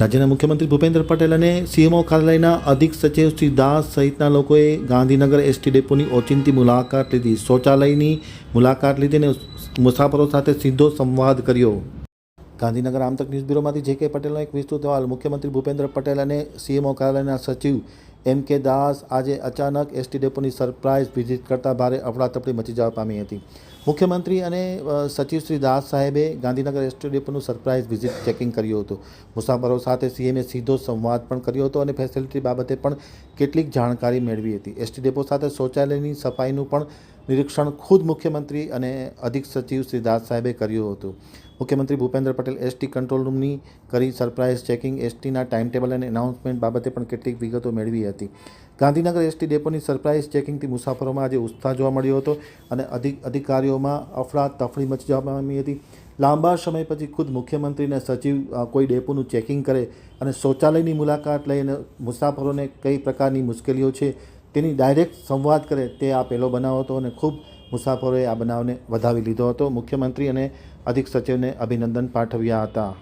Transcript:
રાજ્યના મુખ્યમંત્રી ભૂપેન્દ્ર પટેલ અને સીએમઓ કાર્યાલયના અધિક સચિવ શ્રી દાસ સહિતના લોકોએ ગાંધીનગર એસટી ડેપોની ઓચિંતી મુલાકાત લીધી. શૌચાલયની મુલાકાત લીધી અને મુસાફરો સાથે સીધો સંવાદ કર્યો. ગાંધીનગર આમતક ન્યૂઝ બ્યુરોમાંથી જે કે પટેલનો એક વિસ્તૃત અહેવાલ મુખ્યમંત્રી ભૂપેન્દ્ર પટેલ અને સીએમઓ કાર્યાલયના સચિવ એમ કે દાસ આજે અચાનક એસટી ડેપોની સરપ્રાઇઝ વિઝિટ કરતાં ભારે અફડાતફડી મચી જવા પામી હતી. મુખ્યમંત્રી અને સચિવ શ્રી દાસ સાહેબે ગાંધીનગર એસટી ડેપોનું સરપ્રાઇઝ વિઝિટ ચેકિંગ કર્યું હતું. મુસાફરો સાથે સીએમએ સીધો સંવાદ પણ કર્યો હતો અને ફેસિલિટી બાબતે પણ કેટલીક જાણકારી મેળવી હતી. એસટી ડેપો સાથે શૌચાલયની સફાઈનું પણ નિરીક્ષણ ખુદ મુખ્યમંત્રી અને અધિક સચિવ શ્રી દાસ સાહેબે કર્યું હતું. મુખ્યમંત્રી ભૂપેન્દ્ર પટેલ એસટી કંટ્રોલ રૂમની કરી સરપ્રાઇઝ ચેકિંગ એસટીના ટાઈમ ટેબલ અને એનાઉન્સમેન્ટ બાબતે પણ કેટલીક વિગતો મેળવી હતી. ગાંધીનગર એસટી ડેપોની સરપ્રાઇઝ ચેકિંગથી મુસાફરોમાં આજે ઉત્સાહ જોવા મળ્યો હતો અને અધિક અધિકારીઓમાં અફરા તફડી મચી જવા પામી હતી. લાંબા સમય પછી ખુદ મુખ્યમંત્રી અને સચિવ કોઈ ડેપોનું ચેકિંગ કરે અને શૌચાલયની મુલાકાત લઈને મુસાફરોને કઈ પ્રકારની મુશ્કેલીઓ છે તેની ડાયરેક્ટ સંવાદ કરે તે આ પહેલો બનાવ હતો અને ખૂબ મુસાફરોએ આ બનાવને વધાવી લીધો હતો. મુખ્યમંત્રી અને અધિક સચિવને અભિનંદન પાઠવ્યા હતા.